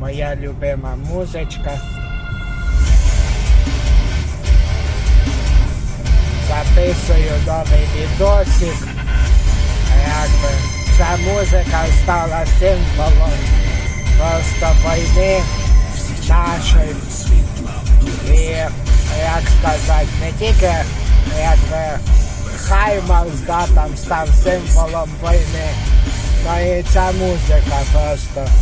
моя любима музичка. Записую новий відосик. Якби ця музика стала символом просто війни нашої. І як сказати, не тільки якби Хаймарс, да, там став символом війни, але і ця музика просто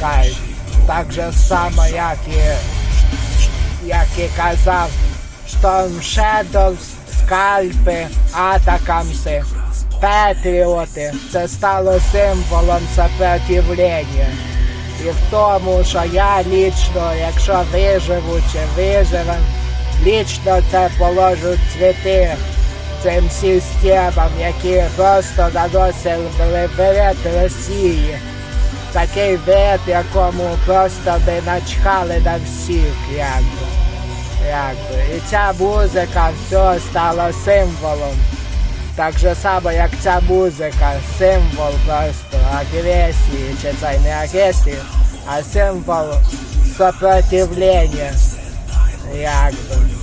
кайф. Так же само, як і, як і казав Storm Shadows, скальпи, атакамси, патріоти. Це стало символом сопротивлення. І в тому, що я лічно, якщо виживу чи виживем, лічно це положу цвіти цим системам, які просто наносили вред Росії. Такий вред, якому просто би начхали на всіх, якби. якби. І ця музика все стала символом. Так же само, як ця музика, символ просто агресії, чи це не агресії, а символ сопротивлення. Якби.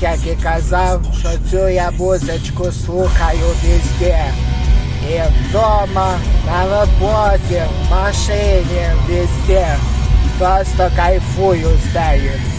Як і казав, що цю я музичку слухаю везде. І вдома, на роботі, в машині, везде. Просто кайфую з.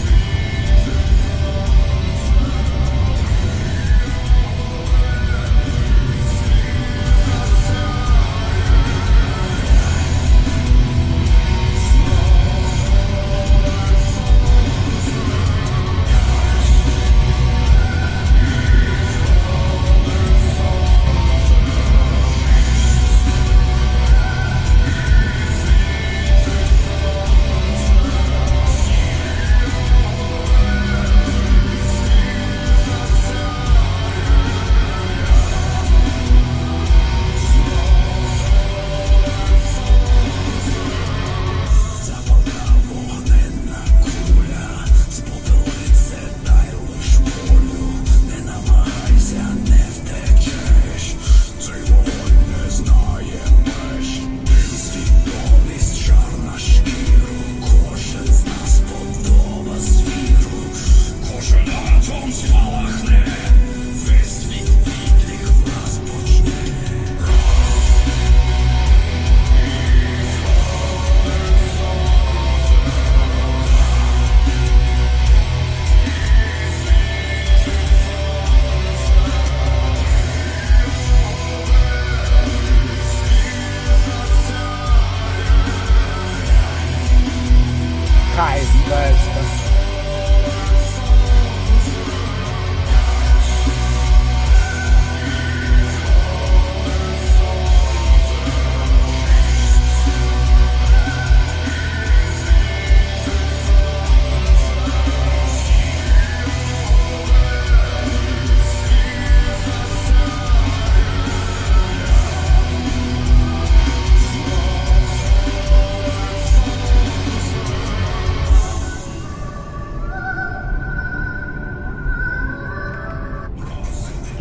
Просто.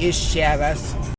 is chega-se